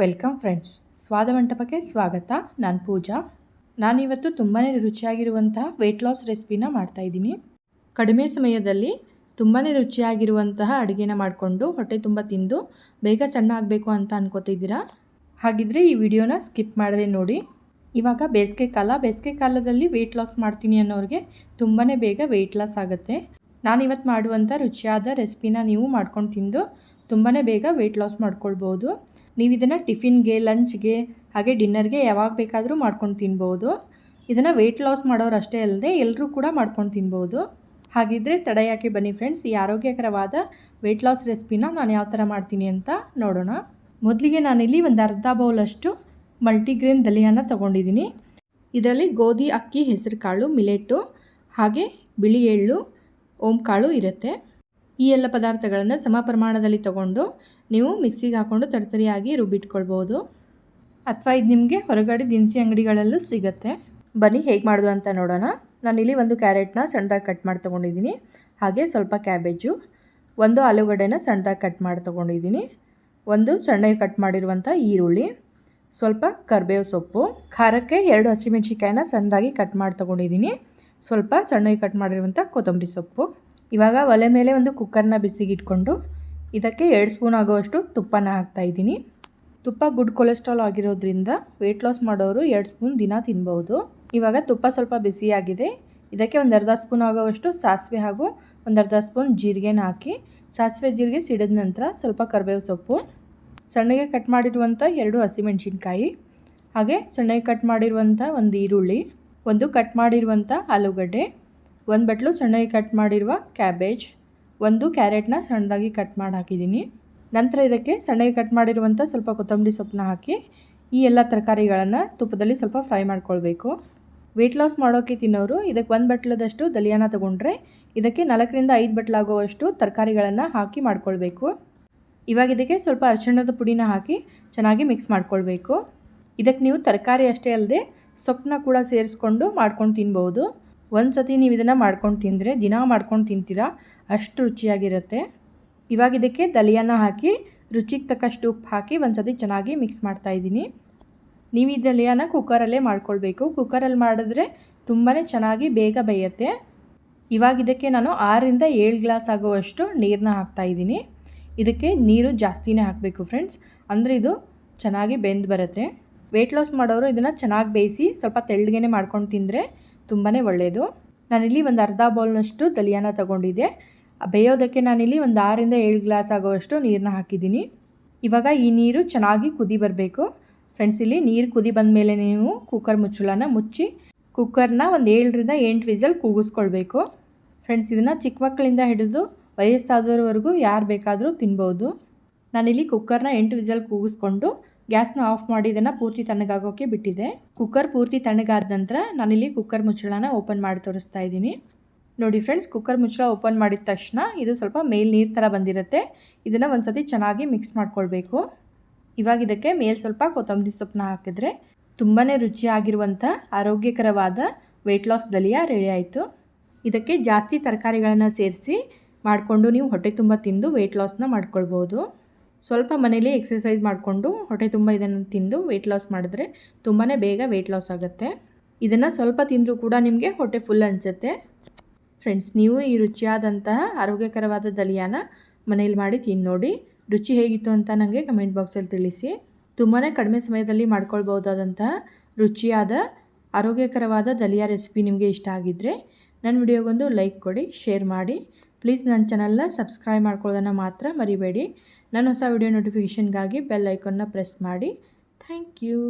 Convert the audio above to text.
Welcome friends. ಸ್ವಾದ ಮಂಟಪಕ್ಕೆ ಸ್ವಾಗತ. ನಾನು ಪೂಜಾ. ನಾನಿವತ್ತು ತುಂಬಾ ರುಚಿಯಾಗಿರುವಂತಹ ವೆಯ್ಟ್ ಲಾಸ್ ರೆಸಿಪಿನ ಮಾಡ್ತಾಯಿದ್ದೀನಿ ಕಡಿಮೆ ಸಮಯದಲ್ಲಿ ತುಂಬಾ ರುಚಿಯಾಗಿರುವಂತಹ ಅಡುಗೆನ ಮಾಡಿಕೊಂಡು ಹೊಟ್ಟೆ ತುಂಬ ತಿಂದು ಬೇಗ ಸಣ್ಣ ಆಗಬೇಕು ಅಂತ ಅನ್ಕೋತಿದ್ದೀರಾ ಹಾಗಿದ್ರೆ ಈ ವಿಡಿಯೋನ ಸ್ಕಿಪ್ ಮಾಡದೆ ನೋಡಿ. ಇವಾಗ ಬೇಸಿಗೆ ಕಾಲ. ಬೇಸಿಗೆ ಕಾಲದಲ್ಲಿ ವೆಯ್ಟ್ ಲಾಸ್ ಮಾಡ್ತೀನಿ ಅನ್ನೋರಿಗೆ ತುಂಬಾ ಬೇಗ ವೆಯ್ಟ್ ಲಾಸ್ ಆಗುತ್ತೆ. ನಾನಿವತ್ತು ಮಾಡುವಂಥ ರುಚಿಯಾದ ರೆಸಿಪಿನ ನೀವು ಮಾಡ್ಕೊಂಡು ತಿಂದು ತುಂಬಾ ಬೇಗ ವೆಯ್ಟ್ ಲಾಸ್ ಮಾಡ್ಕೊಳ್ಬೋದು. ನೀವು ಇದನ್ನು ಟಿಫಿನ್ಗೆ, ಲಂಚ್ಗೆ, ಹಾಗೆ ಡಿನ್ನರ್ಗೆ ಯಾವಾಗ ಬೇಕಾದರೂ ಮಾಡ್ಕೊಂಡು ತಿನ್ಬೋದು. ಇದನ್ನು ವೆಯ್ಟ್ ಲಾಸ್ ಮಾಡೋರು ಅಷ್ಟೇ ಅಲ್ಲದೆ ಎಲ್ಲರೂ ಕೂಡ ಮಾಡ್ಕೊಂಡು ತಿನ್ಬೋದು. ಹಾಗಿದ್ದರೆ ತಡ ಯಾಕೆ ಬನ್ನಿ ಫ್ರೆಂಡ್ಸ್ ಈ ಆರೋಗ್ಯಕರವಾದ ವೆಯ್ಟ್ ಲಾಸ್ ರೆಸಿಪಿನ ನಾನು ಯಾವ ಥರ ಮಾಡ್ತೀನಿ ಅಂತ ನೋಡೋಣ. ಮೊದಲಿಗೆ ನಾನಿಲ್ಲಿ ಒಂದು ಅರ್ಧ ಬೌಲಷ್ಟು ಮಲ್ಟಿಗ್ರೇನ್ ದಲಿಯನ್ನು ತೊಗೊಂಡಿದ್ದೀನಿ. ಇದರಲ್ಲಿ ಗೋಧಿ, ಅಕ್ಕಿ ಹೆಸರು ಕಾಳು ಮಿಲೆಟ್ಟು ಹಾಗೆ ಬಿಳಿ ಎಳ್ಳು ಓಂ ಕಾಳು ಇರುತ್ತೆ. ಈ ಎಲ್ಲ ಪದಾರ್ಥಗಳನ್ನು ಸಮ ಪ್ರಮಾಣದಲ್ಲಿ ತಗೊಂಡು ನೀವು ಮಿಕ್ಸಿಗೆ ಹಾಕ್ಕೊಂಡು ತರ್ತರಿಯಾಗಿ ರುಬ್ಬಿಟ್ಕೊಳ್ಬೋದು. ಅಥವಾ ಇದು ನಿಮಗೆ ಹೊರಗಡೆ ದಿನಸಿ ಅಂಗಡಿಗಳಲ್ಲೂ ಸಿಗುತ್ತೆ. ಬನ್ನಿ, ಹೇಗೆ ಮಾಡೋದು ಅಂತ ನೋಡೋಣ. ನಾನಿಲ್ಲಿ ಒಂದು ಕ್ಯಾರೆಟ್ನ ಸಣ್ಣದಾಗಿ ಕಟ್ ಮಾಡಿ ತೊಗೊಂಡಿದ್ದೀನಿ. ಹಾಗೆ ಸ್ವಲ್ಪ ಕ್ಯಾಬೇಜು, ಒಂದು ಆಲೂಗಡ್ಡೆನ ಸಣ್ಣದಾಗಿ ಕಟ್ ಮಾಡಿ ತೊಗೊಂಡಿದ್ದೀನಿ. ಒಂದು ಸಣ್ಣಗೆ ಕಟ್ ಮಾಡಿರುವಂಥ ಈರುಳ್ಳಿ, ಸ್ವಲ್ಪ ಕರ್ಬೇವು ಸೊಪ್ಪು, ಖಾರಕ್ಕೆ ಎರಡು ಹಸಿಮೆಣ್ಸಿಕಾಯಿನ ಸಣ್ಣದಾಗಿ ಕಟ್ ಮಾಡಿ ತೊಗೊಂಡಿದ್ದೀನಿ. ಸ್ವಲ್ಪ ಸಣ್ಣಗೆ ಕಟ್ ಮಾಡಿರುವಂಥ ಕೊತ್ತಂಬರಿ ಸೊಪ್ಪು. ಇವಾಗ ಒಲೆ ಮೇಲೆ ಒಂದು ಕುಕ್ಕರ್ನ ಬಿಸಿಗಿಟ್ಕೊಂಡು ಇದಕ್ಕೆ ಎರಡು ಸ್ಪೂನ್ ಆಗೋವಷ್ಟು ತುಪ್ಪನ ಹಾಕ್ತಾಯಿದ್ದೀನಿ ತುಪ್ಪ ಗುಡ್ ಕೊಲೆಸ್ಟ್ರಾಲ್ ಆಗಿರೋದ್ರಿಂದ ವೆಯ್ಟ್ ಲಾಸ್ ಮಾಡೋರು ಎರಡು ಸ್ಪೂನ್ ದಿನ ತಿನ್ಬೋದು ಇವಾಗ ತುಪ್ಪ ಸ್ವಲ್ಪ ಬಿಸಿಯಾಗಿದೆ. ಇದಕ್ಕೆ ಒಂದು ಅರ್ಧ ಸ್ಪೂನ್ ಆಗೋವಷ್ಟು ಸಾಸಿವೆ ಹಾಗೂ ಒಂದು ಅರ್ಧ ಸ್ಪೂನ್ ಜೀರಿಗೆನ ಹಾಕಿ ಸಾಸಿವೆ ಜೀರಿಗೆ ಸಿಡಿದ ನಂತರ ಸ್ವಲ್ಪ ಕರಿಬೇವು ಸೊಪ್ಪು, ಸಣ್ಣಗೆ ಕಟ್ ಮಾಡಿರುವಂಥ ಎರಡು ಹಸಿಮೆಣಸಿನ್ಕಾಯಿ, ಹಾಗೆ ಸಣ್ಣಗೆ ಕಟ್ ಮಾಡಿರುವಂಥ ಒಂದು ಈರುಳ್ಳಿ, ಒಂದು ಕಟ್ ಮಾಡಿರುವಂಥ ಆಲೂಗಡ್ಡೆ ಒಂದು ಬಟ್ಲು ಸಣ್ಣಗೆ ಕಟ್ ಮಾಡಿರುವ ಕ್ಯಾಬೇಜ್ ಒಂದು ಕ್ಯಾರೆಟ್ನ ಸಣ್ಣದಾಗಿ ಕಟ್ ಮಾಡಿ ಹಾಕಿದ್ದೀನಿ. ನಂತರ ಇದಕ್ಕೆ ಸಣ್ಣಗೆ ಕಟ್ ಮಾಡಿರುವಂಥ ಸ್ವಲ್ಪ ಕೊತ್ತಂಬರಿ ಸೊಪ್ಪನ್ನ ಹಾಕಿ, ಈ ಎಲ್ಲ ತರಕಾರಿಗಳನ್ನು ತುಪ್ಪದಲ್ಲಿ ಸ್ವಲ್ಪ ಫ್ರೈ ಮಾಡ್ಕೊಳ್ಬೇಕು. ವೆಯ್ಟ್ ಲಾಸ್ ಮಾಡೋಕ್ಕೆ ತಿನ್ನೋರು ಇದಕ್ಕೆ ಒಂದು ಬಟ್ಲದಷ್ಟು ದಲಿಯಾನ ತೊಗೊಂಡ್ರೆ ಇದಕ್ಕೆ ನಾಲ್ಕರಿಂದ ಐದು ಬಟ್ಲಾಗುವಷ್ಟು ತರಕಾರಿಗಳನ್ನು ಹಾಕಿ ಮಾಡ್ಕೊಳ್ಬೇಕು. ಇವಾಗ ಇದಕ್ಕೆ ಸ್ವಲ್ಪ ಅರಿಶಿಣದ ಪುಡಿನ ಹಾಕಿ ಚೆನ್ನಾಗಿ ಮಿಕ್ಸ್ ಮಾಡ್ಕೊಳ್ಬೇಕು. ಇದಕ್ಕೆ ನೀವು ತರಕಾರಿ ಅಷ್ಟೇ ಅಲ್ಲದೆ ಸೊಪ್ಪನ್ನ ಕೂಡ ಸೇರಿಸ್ಕೊಂಡು ಮಾಡ್ಕೊಂಡು ತಿನ್ಬೋದು. ಒಂದು ಸತಿ ನೀವು ಇದನ್ನು ಮಾಡ್ಕೊಂಡು ತಿಂದರೆ, ದಿನ ಮಾಡ್ಕೊಂಡು ತಿಂತೀರಾ, ಅಷ್ಟು ರುಚಿಯಾಗಿರುತ್ತೆ. ಇವಾಗ ಇದಕ್ಕೆ ದಲಿಯಾನ ಹಾಕಿ, ರುಚಿಗೆ ತಕ್ಕಷ್ಟು ಉಪ್ಪು ಹಾಕಿ ಒಂದು ಸತಿ ಚೆನ್ನಾಗಿ ಮಿಕ್ಸ್ ಮಾಡ್ತಾಯಿದ್ದೀನಿ ನೀವು ಈ ದಲಿಯಾನ ಕುಕ್ಕರಲ್ಲೇ ಮಾಡ್ಕೊಳ್ಬೇಕು. ಕುಕ್ಕರಲ್ಲಿ ಮಾಡಿದ್ರೆ ತುಂಬಾ ಚೆನ್ನಾಗಿ ಬೇಗ ಬೇಯುತ್ತೆ. ಇವಾಗ ಇದಕ್ಕೆ ನಾನು ಆರರಿಂದ ಏಳು ಗ್ಲಾಸ್ ಆಗುವಷ್ಟು ನೀರನ್ನ ಹಾಕ್ತಾಯಿದ್ದೀನಿ ಇದಕ್ಕೆ ನೀರು ಜಾಸ್ತಿನೇ ಹಾಕಬೇಕು ಫ್ರೆಂಡ್ಸ್. ಅಂದರೆ ಇದು ಚೆನ್ನಾಗಿ ಬೆಂದು ಬರುತ್ತೆ. ವೆಯ್ಟ್ ಲಾಸ್ ಮಾಡೋರು ಇದನ್ನು ಚೆನ್ನಾಗಿ ಬೇಯಿಸಿ ಸ್ವಲ್ಪ ತೆಳ್ಳಗೆ ಮಾಡ್ಕೊಂಡು ತಿಂದರೆ ತುಂಬಾ ಒಳ್ಳೆಯದು ನಾನಿಲ್ಲಿ ಒಂದು ಅರ್ಧ ಬೌಲ್ನಷ್ಟು ದಲಿಯಾನ ತಗೊಂಡಿದ್ದೆ. ಬೇಯೋದಕ್ಕೆ ನಾನಿಲ್ಲಿ ಒಂದು ಆರಿಂದ ಏಳು ಗ್ಲಾಸ್ ಆಗೋವಷ್ಟು ನೀರನ್ನ ಹಾಕಿದ್ದೀನಿ. ಇವಾಗ ಈ ನೀರು ಚೆನ್ನಾಗಿ ಕುದಿ ಬರಬೇಕು. ಫ್ರೆಂಡ್ಸ್, ಇಲ್ಲಿ ನೀರು ಕುದಿ ಬಂದ ಮೇಲೆ ನೀವು ಕುಕ್ಕರ್ ಮುಚ್ಚಳನ ಮುಚ್ಚಿ, ಕುಕ್ಕರ್ನ ಒಂದು ಏಳರಿಂದ ಎಂಟು ವಿಸಲ್ ಕೂಗಿಸ್ಕೊಳ್ಬೇಕು. ಫ್ರೆಂಡ್ಸ್, ಇದನ್ನು ಚಿಕ್ಕ ಮಕ್ಕಳಿಂದ ಹಿಡಿದು ವಯಸ್ಸಾದವರೆಗೂ ಯಾರು ಬೇಕಾದರೂ ತಿನ್ಬೋದು. ನಾನಿಲ್ಲಿ ಕುಕ್ಕರ್ನ ಎಂಟು ವಿಸಲ್ ಕೂಗಿಸ್ಕೊಂಡು ಗ್ಯಾಸ್ನ ಆಫ್ ಮಾಡಿ ಇದನ್ನು ಪೂರ್ತಿ ತಣ್ಣಗಾಗೋಕ್ಕೆ ಬಿಟ್ಟಿದೆ. ಕುಕ್ಕರ್ ಪೂರ್ತಿ ತಣ್ಣಗಾದ ನಂತರ ನಾನಿಲ್ಲಿ ಕುಕ್ಕರ್ ಮುಚ್ಚಳನ ಓಪನ್ ಮಾಡಿ ತೋರಿಸ್ತಾ ಇದ್ದೀನಿ. ನೋಡಿ ಫ್ರೆಂಡ್ಸ್, ಕುಕ್ಕರ್ ಮುಚ್ಚಳ ಓಪನ್ ಮಾಡಿದ ತಕ್ಷಣ ಇದು ಸ್ವಲ್ಪ ಮೇಲ್ ನೀರು ಥರ ಬಂದಿರುತ್ತೆ. ಇದನ್ನು ಒಂದು ಸತಿ ಚೆನ್ನಾಗಿ ಮಿಕ್ಸ್ ಮಾಡ್ಕೊಳ್ಬೇಕು. ಇವಾಗ ಇದಕ್ಕೆ ಮೇಲೆ ಸ್ವಲ್ಪ ಕೊತ್ತಂಬರಿ ಸೊಪ್ಪನ್ನ ಹಾಕಿದ್ರೆ ತುಂಬಾ ರುಚಿಯಾಗಿರುವಂಥ ಆರೋಗ್ಯಕರವಾದ ವೆಯ್ಟ್ ಲಾಸ್ ದಲಿಯ ರೆಡಿ ಆಯಿತು. ಇದಕ್ಕೆ ಜಾಸ್ತಿ ತರಕಾರಿಗಳನ್ನು ಸೇರಿಸಿ ಮಾಡಿಕೊಂಡು ನೀವು ಹೊಟ್ಟೆ ತುಂಬ ತಿಂದು ವೆಯ್ಟ್ ಲಾಸ್ನ ಮಾಡ್ಕೊಳ್ಬೋದು. ಸ್ವಲ್ಪ ಮನೇಲಿ ಎಕ್ಸಸೈಸ್ ಮಾಡಿಕೊಂಡು ಹೊಟ್ಟೆ ತುಂಬ ಇದನ್ನು ತಿಂದು ವೆಯ್ಟ್ ಲಾಸ್ ಮಾಡಿದ್ರೆ ತುಂಬಾ ಬೇಗ ವೆಯ್ಟ್ ಲಾಸ್ ಆಗುತ್ತೆ. ಇದನ್ನು ಸ್ವಲ್ಪ ತಿಂದರೂ ಕೂಡ ನಿಮಗೆ ಹೊಟ್ಟೆ ಫುಲ್ ಅನಿಸುತ್ತೆ. ಫ್ರೆಂಡ್ಸ್ ನೀವು ಈ ರುಚಿಯಾದಂತಹ ಆರೋಗ್ಯಕರವಾದ ದಲಿಯಾನ ಮನೇಲಿ ಮಾಡಿ ತಿಂದು ನೋಡಿ. ರುಚಿ ಹೇಗಿತ್ತು ಅಂತ ನನಗೆ ಕಮೆಂಟ್ ಬಾಕ್ಸಲ್ಲಿ ತಿಳಿಸಿ. ತುಂಬಾ ಕಡಿಮೆ ಸಮಯದಲ್ಲಿ ಮಾಡ್ಕೊಳ್ಬೋದಾದಂತಹ ರುಚಿಯಾದ, ಆರೋಗ್ಯಕರವಾದ ದಲಿಯಾ ರೆಸಿಪಿ ನಿಮಗೆ ಇಷ್ಟ ಆಗಿದ್ದರೆ ನನ್ನ ವಿಡಿಯೋಗೊಂದು ಲೈಕ್ ಕೊಡಿ ಶೇರ್ ಮಾಡಿ. ಪ್ಲೀಸ್ ನನ್ನ ಚಾನಲ್ನ ಸಬ್ಸ್ಕ್ರೈಬ್ ಮಾಡ್ಕೊಳ್ಳೋದನ್ನು ಮಾತ್ರ ಮರಿಬೇಡಿ. ನನ್ನ ಹೊಸ ವಿಡಿಯೋ ನೋಟಿಫಿಕೇಷನ್ಗಾಗಿ ಬೆಲ್ ಐಕನ್ನ ಪ್ರೆಸ್ ಮಾಡಿ. Thank you